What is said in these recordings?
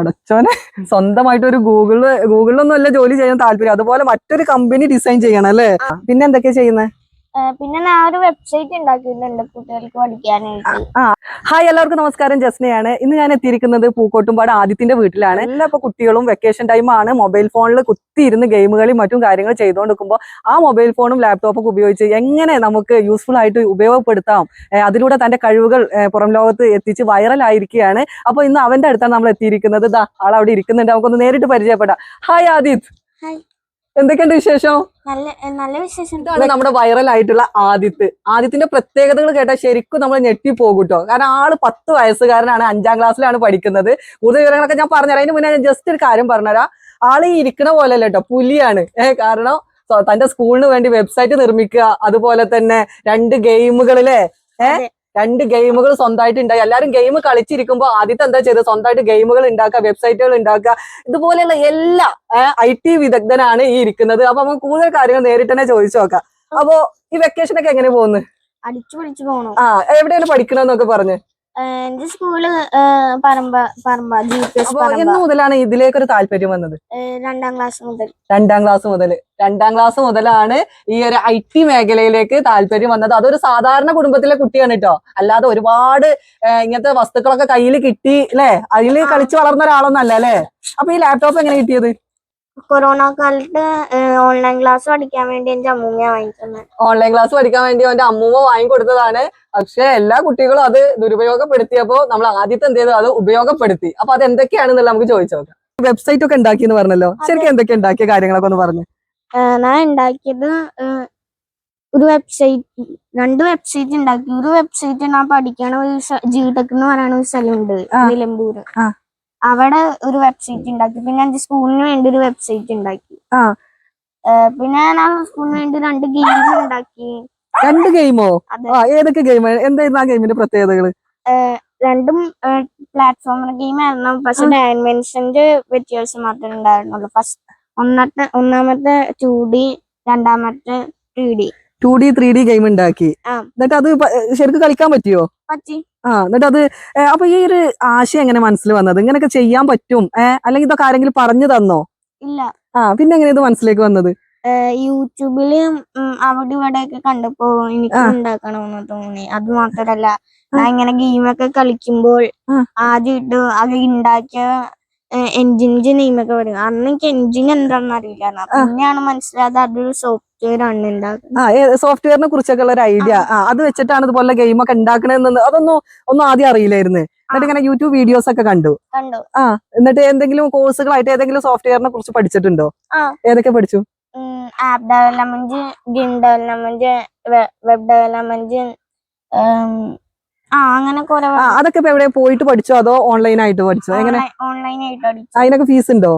അടച്ചോനെ സ്വന്തമായിട്ട് ഒരു ഗൂഗിൾ ഗൂഗിളിലൊന്നും അല്ല ജോലി ചെയ്യാൻ താല്പര്യം. അതുപോലെ മറ്റൊരു കമ്പനി ഡിസൈൻ ചെയ്യണം അല്ലേ? പിന്നെ എന്തൊക്കെയാ ചെയ്യുന്നത് പിന്നെ ഞാൻ ഒരു വെബ്സൈറ്റ് ഉണ്ടാക്കിയിട്ടുണ്ട് കുട്ടികൾക്ക് പഠിക്കാനായിട്ട്. ഹായ് എല്ലാവർക്കും നമസ്കാരം. ജസ്നയാണ്. ഇന്ന് ഞാൻ എത്തിയിരിക്കുന്നത് പൂക്കോട്ടുംപാട് ആദിത്യന്റെ വീട്ടിലാണ്. എല്ലാ ഇപ്പൊ കുട്ടികളും വെക്കേഷൻ ടൈം ആണ്. മൊബൈൽ ഫോണിൽ കുത്തിയിരുന്ന് ഗെയിമുകളും മറ്റും കാര്യങ്ങൾ ചെയ്തുകൊണ്ടിരിക്കുമ്പോൾ ആ മൊബൈൽ ഫോണും ലാപ്ടോപ്പൊക്കെ ഉപയോഗിച്ച് എങ്ങനെ നമുക്ക് യൂസ്ഫുൾ ആയിട്ട് ഉപയോഗപ്പെടുത്താം? അതിലൂടെ തന്റെ കഴിവുകൾ പുറം ലോകത്ത് എത്തിച്ച് വൈറൽ ആയിരിക്കുകയാണ്. അപ്പൊ ഇന്ന് അവന്റെ അടുത്താണ് നമ്മൾ എത്തിയിരിക്കുന്നത്. ദാ അവിടെ ഇരിക്കുന്നുണ്ട്. നമുക്കൊന്ന് നേരിട്ട് പരിചയപ്പെടാം. ഹായ് ആദിത്. ഹായ്. എന്തൊക്കെയുണ്ട് വിശേഷം? നല്ല നല്ല വിശേഷം. ഇതാണ് നമ്മുടെ വൈറൽ ആയിട്ടുള്ള ആദിത്ത്. ആദിത്തിന്റെ പ്രത്യേകതകൾ കേട്ടാൽ ശരിക്കും നമ്മൾ ഞെട്ടി പോകും കേട്ടോ കാരണം ആൾ പത്ത് വയസ്സുകാരനാണ് അഞ്ചാം ക്ലാസ്സിലാണ് പഠിക്കുന്നത്. കൂടുതൽ വിവരങ്ങളൊക്കെ ഞാൻ പറഞ്ഞുതരാം. അതിന് മുന്നേ ഞാൻ ജസ്റ്റ് ഒരു കാര്യം പറഞ്ഞുതരാം. ആൾ ഇരിക്കണ പോലെ കേട്ടോ പുലിയാണ്. ഏഹ് കാരണം തന്റെ സ്കൂളിന് വേണ്ടി വെബ്സൈറ്റ് നിർമ്മിക്കുക അതുപോലെ തന്നെ രണ്ട് ഗെയിമുകളിലെ ഏഹ്. രണ്ട് ഗെയിമുകൾ സ്വന്തമായിട്ട് ഉണ്ടായി. എല്ലാവരും ഗെയിം കളിച്ചിരിക്കുമ്പോൾ ആദ്യത്തെ എന്താ ചെയ്തത്? സ്വന്തമായിട്ട് ഗെയിമുകൾ ഉണ്ടാക്കുക വെബ്സൈറ്റുകൾ ഉണ്ടാക്കുക. ഇതുപോലെയുള്ള എല്ലാ ഐ ടി വിദഗ്ധനാണ് ഈ ഇരിക്കുന്നത്. അപ്പൊ നമുക്ക് കൂടുതൽ കാര്യങ്ങൾ നേരിട്ട് തന്നെ ചോദിച്ചു നോക്കാം. അപ്പോ ഈ വെക്കേഷൻ ഒക്കെ എങ്ങനെ പോകുന്നു? അടിച്ചു പിടിച്ചു പോകണം ആ എവിടെയാണ് പഠിക്കണമെന്നൊക്കെ പറഞ്ഞു. എന്റെ school Paramba Paramba G P S അപ്പൊ പറമ്പ. എന്ന് മുതലാണ് ഇതിലേക്ക് ഒരു താല്പര്യം വന്നത്? രണ്ടാം ക്ലാസ് മുതൽ. രണ്ടാം ക്ലാസ് മുതൽ. രണ്ടാം ക്ലാസ് മുതലാണ് ഈ ഒരു ഐ ടി മേഖലയിലേക്ക് താല്പര്യം വന്നത്. അതൊരു സാധാരണ കുടുംബത്തിലെ കുട്ടിയാണ് കേട്ടോ അല്ലാതെ ഒരുപാട് ഇങ്ങനത്തെ വസ്തുക്കളൊക്കെ കയ്യിൽ കിട്ടി അല്ലെ അതിൽ കളിച്ചു വളർന്ന ഒരാളൊന്നല്ല അല്ലെ അപ്പൊ ഈ ലാപ്ടോപ്പ് എങ്ങനെ കിട്ടിയത്? കൊറോണ കാലത്ത് ഓൺലൈൻ ക്ലാസ് പഠിക്കാൻ വേണ്ടി എന്റെ അമ്മൂമ്മ വാങ്ങിക്കുന്നത് ഓൺലൈൻ ക്ലാസ് പഠിക്കാൻ വേണ്ടി അവന്റെ അമ്മൂമ്മ വാങ്ങിക്കൊടുത്തതാണ്. പക്ഷെ എല്ലാ കുട്ടികളും അത് ദുരുപയോഗപ്പെടുത്തിയപ്പോ നമ്മൾ ആദ്യത്തെ എന്ത് ചെയ്തു? അത് ഉപയോഗപ്പെടുത്തി. അപ്പൊ അത് എന്തൊക്കെയാണെന്നുള്ള നമുക്ക് ചോദിച്ചു നോക്കാം. വെബ്സൈറ്റ് ഒക്കെ ഉണ്ടാക്കി എന്ന് പറഞ്ഞല്ലോ ശരിക്കും എന്തൊക്കെ ഉണ്ടാക്കിയ കാര്യങ്ങളൊക്കെ ഒന്ന് പറഞ്ഞു. ഞാൻ ഉണ്ടാക്കിയത് ഒരു വെബ്സൈറ്റ് രണ്ട് വെബ്സൈറ്റ് ഉണ്ടാക്കി. ഒരു വെബ്സൈറ്റ് ഞാൻ പഠിക്കണ ഒരു ജിടെക് എന്ന് പറയുന്ന ഒരു സ്ഥലമുണ്ട്. നിലമ്പൂര്. അവിടെ ഒരു വെബ്സൈറ്റ് ഉണ്ടാക്കി. പിന്നെ എന്റെ സ്കൂളിന് വേണ്ടി ഒരു വെബ്സൈറ്റ് ഉണ്ടാക്കി. ആ. പിന്നെ ഞാൻ ആ സ്കൂളിന് വേണ്ടി രണ്ട് ഗെയിംസ് ഉണ്ടാക്കി. രണ്ട് ഗെയിമോ ആ ഏതൊക്കെ ഗെയിമാണ് എന്തായിരുന്നു ആ ഗെയിമിന്റെ പ്രത്യേകതകൾ രണ്ടും പ്ലാറ്റ്ഫോമർ ഗെയിം ആയിരുന്നു. പക്ഷെ ഡയമെൻഷന്റെ വ്യത്യാസം മാത്രമേ ഉണ്ടായിരുന്നുള്ളൂ. ഫസ്റ്റ് ഒന്നത്തെ ഒന്നാമത്തെ ടു ഡി രണ്ടാമത്തെ three D two D three D game ഉണ്ടാക്കി. എന്നിട്ട് അത് ശരിക്കും കളിക്കാൻ പറ്റിയോ? പറ്റി. ആ എന്നിട്ട് അത് അപ്പൊ ഈ ഒരു ആശയം എങ്ങനെ മനസ്സിൽ വന്നത്? ഇങ്ങനെയൊക്കെ ചെയ്യാൻ പറ്റും ഏഹ് അല്ലെങ്കിൽ ഇതൊക്കെ ആരെങ്കിലും പറഞ്ഞു തന്നോ? ഇല്ല. ആ പിന്നെ എങ്ങനെ ഇത് മനസ്സിലേക്ക് വന്നത്? യൂട്യൂബിൽ അവിടെ ഇവിടെ ഒക്കെ കണ്ടപ്പോ എനിക്ക്. ഉണ്ടാക്കണമെന്ന് തോന്നി. അത് മാത്രല്ല ഞാൻ ഇങ്ങനെ ഗെയിമൊക്കെ കളിക്കുമ്പോൾ. ആദ്യമായിട്ട് അത് ഉണ്ടാക്കിയ എൻജിന്റെ നെയിമൊക്കെ പറയും അന്ന് എനിക്ക് എൻജിൻ എന്താണെന്ന് അറിയില്ല. പിന്നെയാണ് മനസ്സിലായത് അതൊരു സോഫ്റ്റ്വെയർ ആണ് ഉണ്ടാക്കുന്നത് സോഫ്റ്റ്വെയറിനെ കുറിച്ചൊക്കെ ഉള്ള ഒരു ഐഡിയ അത് വെച്ചിട്ടാണ് ഇതുപോലെ ഗെയിം ഒക്കെ ഉണ്ടാക്കണെന്ന് അതൊന്നും ഒന്നും ആദ്യം അറിയില്ലായിരുന്നു. എന്നിട്ട് ഇങ്ങനെ യൂട്യൂബ് വീഡിയോസ് ഒക്കെ കണ്ടു. ആ എന്നിട്ട് എന്തെങ്കിലും കോഴ്സുകളായിട്ട് ഏതെങ്കിലും സോഫ്റ്റ്വെയറിനെ കുറിച്ച് പഠിച്ചിട്ടുണ്ടോ. ഏതൊക്കെ പഠിച്ചു? App development game development web development അതൊക്കെ ഇപ്പൊ എവിടെ പോയിട്ട് പഠിച്ചോ? അതോ ഓൺലൈൻ ആയിട്ട് പഠിച്ചോ എങ്ങനെ? ഓൺലൈൻ ആയിട്ട് അടിച്ചു അതിനൊക്കെ ഫീസ് ഉണ്ടോ?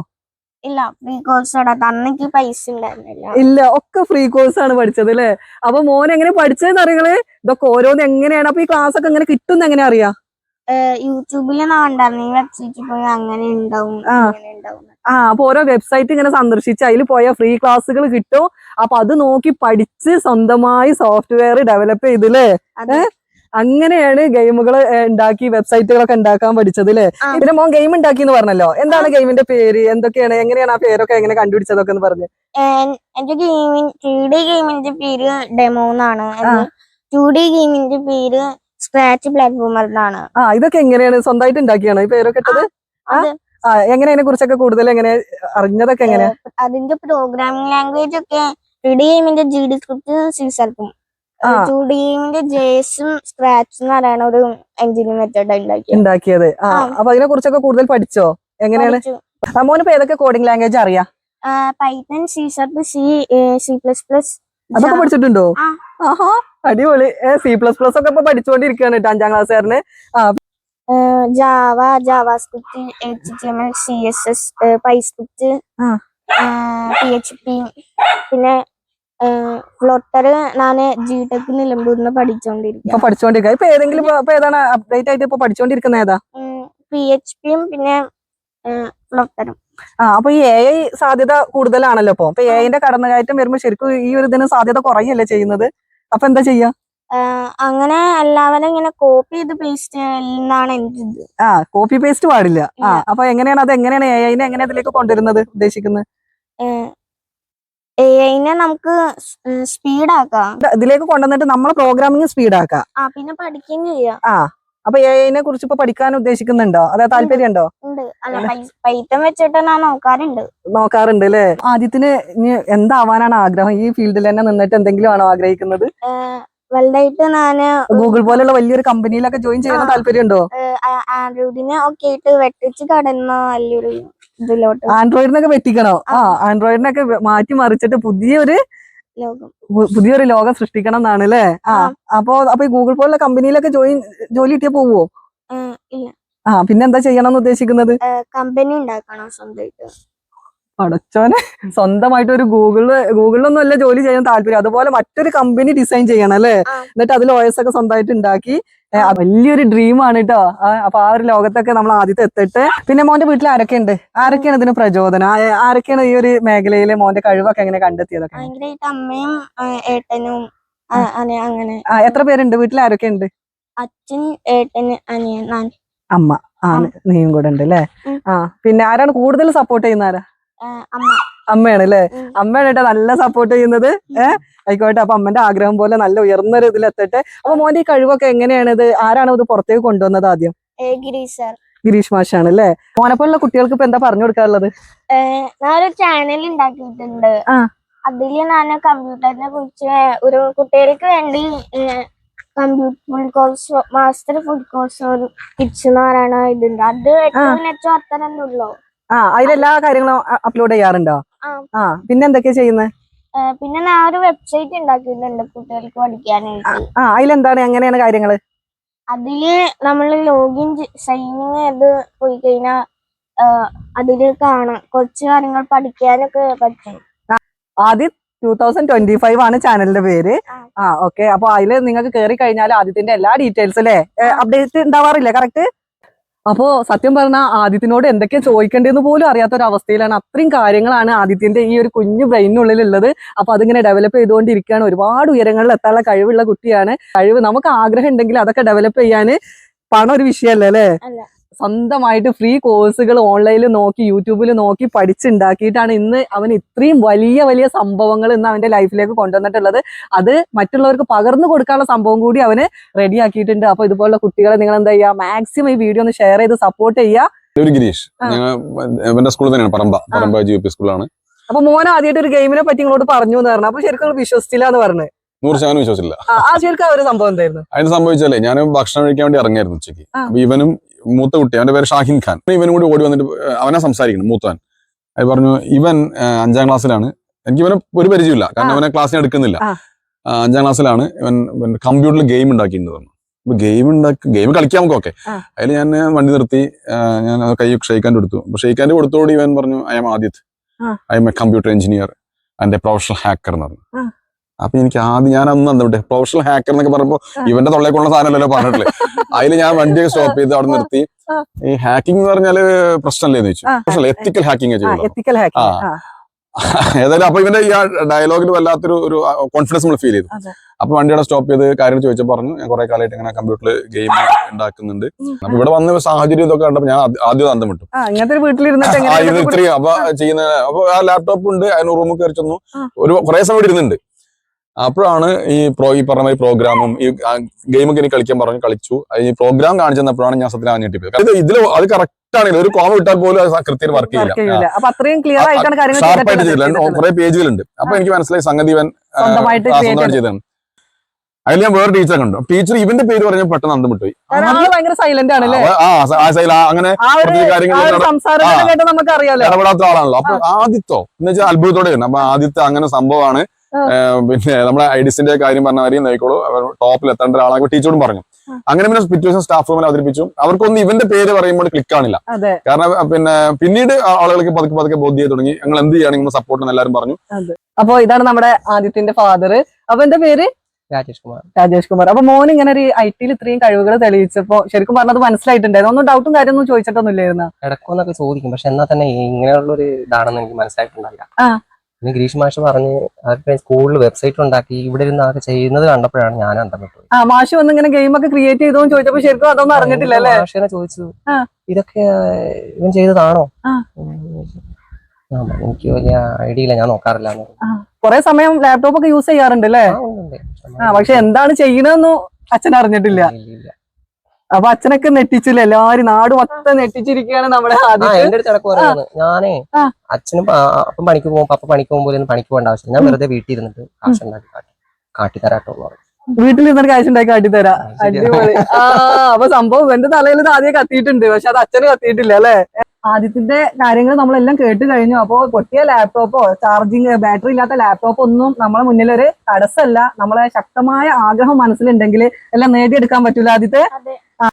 ഇല്ല ഫ്രീ കോഴ്സ് അന്നെനിക്ക് പൈസ ഉണ്ടായിരുന്നില്ല ഇല്ല ഒക്കെ ഫ്രീ കോഴ്സ് ആണ് പഠിച്ചത് അല്ലേ? അപ്പൊ മോൻ എങ്ങനെ പഠിച്ചതെന്ന് അറിയങ്ങൾ? ഇതൊക്കെ ഓരോന്ന് എങ്ങനെയാണ്? അപ്പൊ ഈ ക്ലാസ് ഒക്കെ എങ്ങനെ കിട്ടും എങ്ങനെ അറിയാ? യൂട്യൂബിൽ വെബ്സൈറ്റിൽ പോയി അങ്ങനെ ഉണ്ടാവും ആ. അപ്പൊ ഓരോ വെബ്സൈറ്റ് ഇങ്ങനെ സന്ദർശിച്ച് അതിൽ പോയ ഫ്രീ ക്ലാസ്സുകൾ കിട്ടും. അപ്പൊ അത് നോക്കി പഠിച്ച് സ്വന്തമായി സോഫ്റ്റ്വെയർ ഡെവലപ്പ് ചെയ്തില്ലേ. അങ്ങനെയാണ് ഗെയിമുകൾ ഉണ്ടാക്കി വെബ്സൈറ്റുകളൊക്കെ ഉണ്ടാക്കാൻ പഠിച്ചത് അല്ലേ പിന്നെ മോൻ ഗെയിം ഉണ്ടാക്കി എന്ന് പറഞ്ഞല്ലോ. എന്താണ് ഗെയിമിന്റെ പേര്? എന്തൊക്കെയാണ്? എങ്ങനെയാണ് ആ പേരൊക്കെ എങ്ങനെ കണ്ടുപിടിച്ചതൊക്കെ എന്ന് പറഞ്ഞു. ഏഹ് എന്റെ ഗെയിമിൻ ത്രീ ഡി ഗെയിമിന്റെ പേര് ഡെമോ എന്നാണ്. ടു ഡി ഗെയിമിന്റെ പേര് സ്ക്രാച്ച് പ്ലാറ്റ്ഫോമർ എന്നാണ്. ആ ഇതൊക്കെ എങ്ങനെയാണ്? സ്വന്തമായിട്ട് ഉണ്ടാക്കിയാണ് ഈ പേരൊക്കെ ഇട്ടത്? ആ? എങ്ങനെ അതിനെ കുറിച്ചൊക്കെ കൂടുതൽ എങ്ങനെ അറിഞ്ഞതൊക്കെ എങ്ങനെയാ? അതിന്റെ പ്രോഗ്രാമിംഗ് ലാംഗ്വേജ് ഒക്കെ ത്രീ ഡി ഗെയിമിന്റെ ജി ഡി സ്ക്രിപ്റ്റ് സീസർക്കും ആ. ഗെയിമിന്റെ ജേസും സ്ക്രാച്ച് എന്ന് പറയുന്ന ഒരു എഞ്ചിനീയർ മെത്തേഡ് ഉണ്ടാക്കിയത്. ആ ആ. അപ്പൊ അതിനെ കുറിച്ചൊക്കെ കൂടുതൽ പഠിച്ചോ? എങ്ങനെയാണ്? ആ, ഇപ്പൊ ഏതൊക്കെ കോഡിംഗ് ലാംഗ്വേജ് അറിയാം? Python C sharp C C plus plus അതൊക്കെ പഠിച്ചിട്ടുണ്ടോ? ആഹാ അടിപൊളി. സി പ്ലസ് പ്ലസ് ഒക്കെ ഇപ്പൊ പഠിച്ചുകൊണ്ടിരിക്കുകയാണ് കേട്ടോ അഞ്ചാം ക്ലാസ്സുകാരന്. Java JavaScript H T M L C S S PyScript ആ. പി എച്ച് പി പിന്നെ ഫ്ലോട്ടർ ഞാൻ ജി ടെക് നിലമ്പൂരിന്ന് പഠിച്ചോണ്ടിരിക്കും. ഇപ്പൊ പഠിച്ചുകൊണ്ടിരിക്കുക ഇപ്പൊ ഏതെങ്കിലും ഇപ്പൊ- ഇപ്പൊ ഏതാണ് അപ്ഡേറ്റ് ആയിട്ട് ഇപ്പൊ പഠിച്ചുകൊണ്ടിരിക്കുന്ന ഏതാ? പി എച്ച് പിയും പിന്നെ ഫ്ലോട്ടറും ആ അപ്പൊ ഈ എ ഐ സാധ്യത കൂടുതലാണല്ലോ ഇപ്പൊ. അപ്പൊ എ കടന്നുകയറ്റം വരുമ്പോ ശരിക്കും ഈ ഒരു ഇതിന് സാധ്യത കുറയല്ലേ ചെയ്യുന്നത്? അപ്പൊ എന്താ ചെയ്യാ? അങ്ങനെ എല്ലാവരും ഇങ്ങനെ കോപ്പി ചെയ്ത് പേസ്റ്റ് എന്നാണ് എന്റെ ഇത്. ആ കോപ്പി പേസ്റ്റ് പാടില്ല. ആ അപ്പൊ എങ്ങനെയാണ് അത്? എങ്ങനെയാണ് എ ഐനെ എങ്ങനെ അതിലേക്ക് കൊണ്ടുവരുന്നത് ഉദ്ദേശിക്കുന്നത്? ഐനെ നമുക്ക് സ്പീഡ് ആക്കാം ഇതിലേക്ക് കൊണ്ടുവന്നിട്ട് നമ്മളെ പ്രോഗ്രാമിംഗ് സ്പീഡ് ആക്കാം ആ പിന്നെ പഠിക്കുകയും ചെയ്യാം. ആ അപ്പൊ എഐനെ ഐനെ കുറിച്ച് ഇപ്പൊ പഠിക്കാൻ ഉദ്ദേശിക്കുന്നുണ്ടോ? അതെ താല്പര്യം ഉണ്ടോ. ഉണ്ട് അല്ല പൈത്തം വെച്ചിട്ട് ഞാൻ നോക്കാറുണ്ട്. നോക്കാറുണ്ട് അല്ലേ ആദ്യത്തിന് എന്താവാനാണ് ആഗ്രഹം? ഈ ഫീൽഡിൽ തന്നെ നിന്നിട്ട് എന്തെങ്കിലും ആണോ ആഗ്രഹിക്കുന്നത് വലുതായിട്ട് ഞാൻ ഗൂഗിൾ പോലെയുള്ള വലിയൊരു കമ്പനിയിലൊക്കെ ജോയിൻ ചെയ്യാൻ താല്പര്യമുണ്ടോ? ആൻഡ്രോയിഡിനെ ഒക്കെ ആയിട്ട് വെട്ടിച്ച് കടന്ന വലിയൊരു ഇതിലോട്ട്. ആൻഡ്രോയിഡിനൊക്കെ വെട്ടിക്കണോ? ആ. ആൻഡ്രോയിഡിനൊക്കെ മാറ്റി മറിച്ചിട്ട് പുതിയൊരു ലോകം. പുതിയൊരു ലോകം സൃഷ്ടിക്കണം എന്നാണ് അല്ലേ? ആ ആ. അപ്പൊ അപ്പൊ ഈ ഗൂഗിൾ പോലുള്ള കമ്പനിയിലൊക്കെ ജോയിൻ ജോലി കിട്ടിയാ പോവോ? ഇല്ല. ആ പിന്നെ എന്താ ചെയ്യണം എന്ന് ഉദ്ദേശിക്കുന്നത്? കമ്പനി ഉണ്ടാക്കണം സ്വന്തമായിട്ട്. പടച്ചോനെ സ്വന്തമായിട്ട് ഒരു ഗൂഗിളിൽ ഗൂഗിളിലൊന്നും അല്ല ജോലി ചെയ്യാൻ താല്പര്യം. അതുപോലെ മറ്റൊരു കമ്പനി ഡിസൈൻ ചെയ്യണം അല്ലേ? എന്നിട്ട് അതിൽ ഓയസ് ഒക്കെ സ്വന്തമായിട്ട് ഉണ്ടാക്കി. വലിയൊരു ഡ്രീം ആണ് കേട്ടോ അപ്പൊ ആ ഒരു ലോകത്തൊക്കെ നമ്മൾ ആദ്യത്തെ എത്തിട്ട് പിന്നെ മോന്റെ വീട്ടിൽ ആരൊക്കെ ഉണ്ട് ആരൊക്കെയാണ് ഇതിന് പ്രചോദനം? ആരൊക്കെയാണ് ഈ ഒരു മേഖലയിലെ മോന്റെ കഴിവൊക്കെ എങ്ങനെ കണ്ടെത്തിയതൊക്കെ? അമ്മയും ഏട്ടനും അങ്ങനെ. എത്ര പേരുണ്ട്? വീട്ടിൽ ആരൊക്കെ ഉണ്ട് അച്ഛൻ ഏട്ടന് അനിയൻ അമ്മ. ആ നീയും കൂടെ ഉണ്ട് അല്ലേ ആ പിന്നെ ആരാണ് കൂടുതൽ സപ്പോർട്ട് ചെയ്യുന്ന ആരാ അമ്മയാണ് അല്ലേ. അമ്മയാണ് കേട്ടോ നല്ല സപ്പോർട്ട് ചെയ്യുന്നത്. ഏഹ് ആയിക്കോട്ടെ. അപ്പൊ അമ്മന്റെ ആഗ്രഹം പോലെ നല്ല ഉയർന്നൊരു ഇതിലെത്തട്ടെ അപ്പൊ മോന്റെ ഈ കഴിവൊക്കെ എങ്ങനെയാണ് ഇത്? ആരാണ് ഇത് പുറത്തേക്ക് കൊണ്ടുവന്നത് ആദ്യം? ഗിരീഷ് മാഷാണ് അല്ലേ മോനെപ്പോലുള്ള കുട്ടികൾക്ക് ഇപ്പൊ എന്താ പറഞ്ഞു കൊടുക്കാറുള്ളത് ഞാനൊരു ചാനൽ ഉണ്ടാക്കിയിട്ടുണ്ട്. അതിൽ ഞാൻ കമ്പ്യൂട്ടറിനെ കുറിച്ച് ഒരു കുട്ടികൾക്ക് വേണ്ടി computer full course master food course ഒരു കിഡ്സ് എന്ന് പറയണ ഇതുണ്ട്. അത് ഏറ്റവും. മിനിറ്റോ ഉള്ളൂ. ആ അതിലെല്ലാ കാര്യങ്ങളും അപ്ലോഡ് ചെയ്യാറുണ്ടോ? ആ. പിന്നെ എന്തൊക്കെയാ ചെയ്യുന്നത് പിന്നെ ഞാൻ ഒരു വെബ്സൈറ്റ് ഉണ്ടാക്കിയിട്ടുണ്ട് കുട്ടികൾക്ക് പഠിക്കാനായിട്ട്. ആ അതിലെന്താണ്? എങ്ങനെയാണ് കാര്യങ്ങൾ? അതിൽ നമ്മൾ ലോഗിൻ സൈനിങ് ചെയ്ത് പോയി കഴിഞ്ഞാൽ അതിൽ കാണാം. കുറച്ച് കാര്യങ്ങൾ പഠിക്കാനൊക്കെ പറ്റും. ആദ്യം ടൂ തൗസൻഡ് ട്വന്റി ഫൈവ് ആണ് ചാനലിന്റെ പേര്. ആ. ഓക്കെ. അപ്പൊ അതിൽ നിങ്ങൾക്ക് കയറി കഴിഞ്ഞാൽ ആദ്യത്തിന്റെ എല്ലാ ഡീറ്റെയിൽസ് അല്ലേ? അപ്ഡേറ്റ് ഉണ്ടാവാറില്ലേ? കറക്റ്റ് അപ്പോ സത്യം പറഞ്ഞാൽ ആദിത്യനോട് എന്തൊക്കെയാ ചോദിക്കേണ്ടതെന്ന് പോലും അറിയാത്ത ഒരു അവസ്ഥയിലാണ്. അത്രയും കാര്യങ്ങളാണ് ആദിത്യന്റെ ഈ ഒരു കുഞ്ഞു ബ്രെയിനുള്ളിൽ ഉള്ളത് അപ്പൊ അതിങ്ങനെ ഡെവലപ്പ് ചെയ്തുകൊണ്ടിരിക്കുകയാണ്. ഒരുപാട് ഉയരങ്ങളിൽ എത്താനുള്ള കഴിവുള്ള കുട്ടിയാണ്. കഴിവ് നമുക്ക് ആഗ്രഹം ഉണ്ടെങ്കിൽ അതൊക്കെ ഡെവലപ്പ് ചെയ്യാൻ പണം ഒരു വിഷയമല്ല. സ്വന്തമായിട്ട് ഫ്രീ കോഴ്സുകൾ ഓൺലൈനിൽ നോക്കി യൂട്യൂബിൽ നോക്കി പഠിച്ചുണ്ടാക്കിയിട്ടാണ് ഇന്ന് അവൻ ഇത്രയും വലിയ വലിയ സംഭവങ്ങൾ ഇന്ന് അവന്റെ ലൈഫിലേക്ക് കൊണ്ടുവന്നിട്ടുള്ളത്. അത് മറ്റുള്ളവർക്ക് പകർന്നു കൊടുക്കാനുള്ള സംഭവം കൂടി അവന് റെഡിയാക്കിയിട്ടുണ്ട് അപ്പൊ ഇതുപോലുള്ള കുട്ടികളെ നിങ്ങൾ എന്താ ചെയ്യുക? മാക്സിമം ഈ വീഡിയോ ഒന്ന് ഷെയർ ചെയ്ത് സപ്പോർട്ട് ചെയ്യുക. ഒരു ഗിരീഷ്. ഇവന്റെ സ്കൂളിൽ തന്നെയാണ് പറമ്പ. പറമ്പ ജി പി സ്കൂളാണ് അപ്പൊ മോൻ ആദ്യമായിട്ട് ഒരു ഗെയിമിനെ പറ്റി നിങ്ങളോട് പറഞ്ഞു എന്ന് പറഞ്ഞു. അപ്പൊ ശരിക്കും വിശ്വസിച്ചില്ല എന്ന് പറഞ്ഞു. നൂറ് ശതമാനം വിശ്വസിച്ചില്ല. ആ ശരിക്കും ആ ഒരു സംഭവം എന്തായിരുന്നു? അതിന് സംഭവിച്ചാലേ ഞാൻ ഭക്ഷണം കഴിക്കാൻ വേണ്ടി ഇറങ്ങിയായിരുന്നു ഉച്ചയ്ക്ക്. അപ്പൊ ഇവനും മൂത്ത കുട്ടി അവന്റെ പേര് ഷാഹിൻ ഖാൻ. ഇവനും കൂടി ഓടി വന്നിട്ട് അവനാ സംസാരിക്കണം മൂത്തവൻ. അത് പറഞ്ഞു ഇവൻ അഞ്ചാം ക്ലാസ്സിലാണ്. എനിക്ക് ഇവനെ ഒരു പരിചയമില്ല കാരണം അവനെ ക്ലാസ്സിന് എടുക്കുന്നില്ല. അഞ്ചാം ക്ലാസ്സിലാണ് ഇവൻ കമ്പ്യൂട്ടറിൽ ഗെയിം ഉണ്ടാക്കിയിട്ടുണ്ട് പറഞ്ഞു അപ്പൊ ഗെയിം ഉണ്ടാക്കി ഗെയിം കളിക്കാൻ നമുക്ക് ഓക്കെ. അതിൽ ഞാൻ വണ്ടി നിർത്തി ഞാൻ കൈ ഷെയ്ഖാന്റെ കൊടുത്തു. അപ്പൊ ഷെയ്ഖാന്റെ കൊടുത്തോടി ഇവൻ പറഞ്ഞു I'm Adith. I'm a computer engineer and a professional hacker എന്ന് പറഞ്ഞു. അപ്പൊ എനിക്ക് ആദ്യം ഞാൻ അന്ന് എന്തുണ്ട് പ്രൊഫഷണൽ ഹാക്കർ എന്നൊക്കെ പറയുമ്പോൾ ഇവന്റെ തൊള്ളേക്കുള്ള സാധനമല്ലല്ലോ പറഞ്ഞിട്ടില്ലേ? അതിൽ ഞാൻ വണ്ടി സ്റ്റോപ്പ് ചെയ്ത് അവിടെ നിർത്തി. ഈ ഹാക്കിംഗ് എന്ന് പറഞ്ഞാൽ പ്രശ്നമല്ലേ എന്ന് ചോദിച്ചു. എത്തിക്കൽ ഹാക്കിംഗ് ചെയ്യുള്ളൂ ആ. ഏതായാലും അപ്പൊ ഇവന്റെ ഈ ഡയലോഗിൽ വല്ലാത്തൊരു ഒരു കോൺഫിഡൻസ് നമ്മൾ ഫീൽ ചെയ്തു. അപ്പൊ വണ്ടിയുടെ സ്റ്റോപ്പ് ചെയ്ത് കാര്യം ചോദിച്ചപ്പോൾ പറഞ്ഞു ഞാൻ കുറെ കാലമായിട്ട് ഇങ്ങനെ കമ്പ്യൂട്ടറിൽ ഗെയിം ഉണ്ടാക്കുന്നുണ്ട്. അപ്പൊ ഇവിടെ വന്ന സാഹചര്യം ഇതൊക്കെ കണ്ടപ്പോ ഞാൻ ആദ്യം അന്തം വിട്ടു. ഇത്രയും അപ്പൊ ചെയ്യുന്ന അപ്പൊ ആ ലാപ്ടോപ്പ് ഉണ്ട് അതിന് റൂമിൽ കയറി ചെന്നു. ഒരു കുറെ സമയം ഇരുന്നുണ്ട് അപ്പോഴാണ് ഈ പ്രോ ഈ പറഞ്ഞ മാതിരി പ്രോഗ്രാമും ഈ ഗെയിമൊക്കെ ഇനി കളിക്കാൻ പറഞ്ഞു കളിച്ചു. ഈ പ്രോഗ്രാം കാണിച്ചു തന്നപ്പോഴാണ് ഞാൻ സത്യം ആഞ്ഞിട്ടിപ്പോയത് പോയത് ഇതിൽ അത് കറക്റ്റ് ആണെങ്കിൽ ഒരു കോമ വിട്ടാൽ പോലും അത് കൃത്യം വർക്ക് ചെയ്യില്ല. ഷാർപ്പായിട്ട്. ചെയ്തില്ല. കുറെ പേജുകളുണ്ട് അപ്പൊ എനിക്ക് മനസ്സിലായി സംഗതി ഇവൻ സ്വന്തമായിട്ട് ചെയ്തതാണ്. അതിൽ ഞാൻ വേറെ ടീച്ചറെ കണ്ടു. ടീച്ചർ ഇവന്റെ പേര് പറഞ്ഞ പെട്ടെന്ന് അന്തം വിട്ടുപോയി. സൈലന്റ് ആണല്ലേ? അങ്ങനെ ഇടപെടാത്ത ആളാണല്ലോ. അപ്പൊ ആദിത്തോ എന്ന് വെച്ചാൽ അത്ഭുതത്തോടെ അപ്പൊ ആദിത്യ അങ്ങനെ സംഭവമാണ്. പിന്നെ നമ്മുടെ ഐഡിസിന്റെ കാര്യം പറഞ്ഞ കാര്യം നോക്കിക്കോളൂ. അവർ ടോപ്പിൽ എത്തേണ്ട ഒരാളാണ്. ടീച്ചറോടും പറഞ്ഞു. അങ്ങനെ പിന്നെ സിറ്റുവേഷൻ സ്റ്റാഫ് റൂമിൽ അവതരിപ്പിച്ചു. അവർക്കൊന്നും ഇവന്റെ പേര് പറയുമ്പോൾ ക്ലിക്ക് ആണില്ല അതെ. കാരണം പിന്നെ പിന്നീട് ആളുകൾക്ക് പതുക്കെ പതുക്കെ ബോധ്യ തുടങ്ങി. ഞങ്ങൾ എന്ത് ചെയ്യുകയാണെങ്കിൽ സപ്പോർട്ട് എല്ലാവരും പറഞ്ഞു. അപ്പൊ ഇതാണ് നമ്മുടെ ആദിത്യന്റെ ഫാദർ അപ്പൊ എന്റെ പേര്? രാജേഷ് കുമാർ. രാജേഷ് കുമാർ. അപ്പൊ മോൻ ഇങ്ങനെ ഒരു ഐ ടിയിൽ ഇത്രയും കഴിവുകൾ തെളിയിച്ചപ്പോ ശരിക്കും പറഞ്ഞത് മനസ്സിലായിട്ടുണ്ടായിരുന്നു. ഒന്നും ഡൗട്ടും കാര്യമൊന്നും ചോദിച്ചിട്ടൊന്നും ഇല്ലായിരുന്നു ഇടക്കൊന്നൊക്കെ ചോദിക്കും. പക്ഷെ എന്നാ തന്നെ ഇങ്ങനെയുള്ള ഒരു ഇതാണെന്ന് എനിക്ക് മനസ്സിലായിട്ടുണ്ടായില്ല. പിന്നെ ഗിരീഷ് മാഷ് പറഞ്ഞ് സ്കൂളിൽ വെബ്സൈറ്റ് ഉണ്ടാക്കി ഇവിടെ ഇരുന്ന് അതൊക്കെ ചെയ്യുന്നത് കണ്ടപ്പോഴാണ് ഞാൻ അന്തപ്പെട്ടത് ആ മാഷ് വന്ന് ഇങ്ങനെ ഗെയിം ഒക്കെ ക്രിയേറ്റ് ചെയ്തോ ചോദിച്ചപ്പോ ശരിക്കും അതൊന്നും അറിഞ്ഞിട്ടില്ല അല്ലേ? മാഷിനെ ചോദിച്ചു. ഇതൊക്കെ ഇവൻ ചെയ്തതാണോ? എനിക്ക് വലിയ ഐഡിയ ഇല്ല ഞാൻ നോക്കാറില്ല കൊറേ സമയം ലാപ്ടോപ്പ് ഒക്കെ യൂസ് ചെയ്യാറുണ്ട് അല്ലേ? പക്ഷെ എന്താണ് ചെയ്യണമെന്നും അച്ഛൻ അറിഞ്ഞിട്ടില്ല. അപ്പൊ അച്ഛനൊക്കെ നെട്ടിച്ചില്ല എല്ലാരും നാട് മൊത്തം നെട്ടിച്ചിരിക്കുകയാണ് നമ്മുടെ ആ ആദ്യത്തെ എന്റെ അടുത്ത് ഇടയ്ക്ക് പറയുന്നത് ഞാനേ. അച്ഛനും അപ്പം പണിക്ക് പോകും പപ്പ പണിക്ക് പോകുമ്പോൾ പണിക്ക് പോകേണ്ട ആവശ്യം ഞാൻ വെറുതെ വീട്ടിൽ ഇരുന്നിട്ട് കാശ് ഉണ്ടാക്കി കാട്ടി കാട്ടിത്തരാട്ടോ പറഞ്ഞു. വീട്ടിൽ നിന്നൊരു കാശ് ഉണ്ടാക്കി കാട്ടിത്തരാം അടിപൊളി. ആ അപ്പൊ സംഭവം എന്റെ തലയിൽ ഇത് ആദ്യം കത്തിയിട്ടുണ്ട്. പക്ഷെ അത് അച്ഛന് കത്തിയിട്ടില്ല അല്ലെ? ആദ്യത്തിന്റെ കാര്യങ്ങൾ നമ്മളെല്ലാം കേട്ട് കഴിഞ്ഞു. അപ്പോ പൊട്ടിയ ലാപ്ടോപ്പോ ചാർജിങ് ബാറ്ററി ഇല്ലാത്ത ലാപ്ടോപ്പ് ഒന്നും നമ്മളെ മുന്നിൽ ഒരു തടസ്സമല്ല. നമ്മളെ ശക്തമായ ആഗ്രഹം മനസ്സിലുണ്ടെങ്കിൽ എല്ലാം നേടിയെടുക്കാൻ പറ്റൂല ആദ്യത്തെ?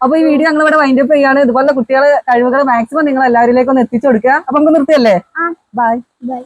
അപ്പൊ ഈ വീഡിയോ ഞങ്ങൾ ഇവിടെ വൈൻഡപ്പ് ചെയ്യാണ്. ഇതുപോലെ കുട്ടികളെ കഴിവുകൾ മാക്സിമം നിങ്ങൾ എല്ലാവരിലേക്കും ഒന്ന് എത്തിച്ചു കൊടുക്കുക. അപ്പൊ നമുക്ക് നിർത്തിയല്ലേ. Bye bye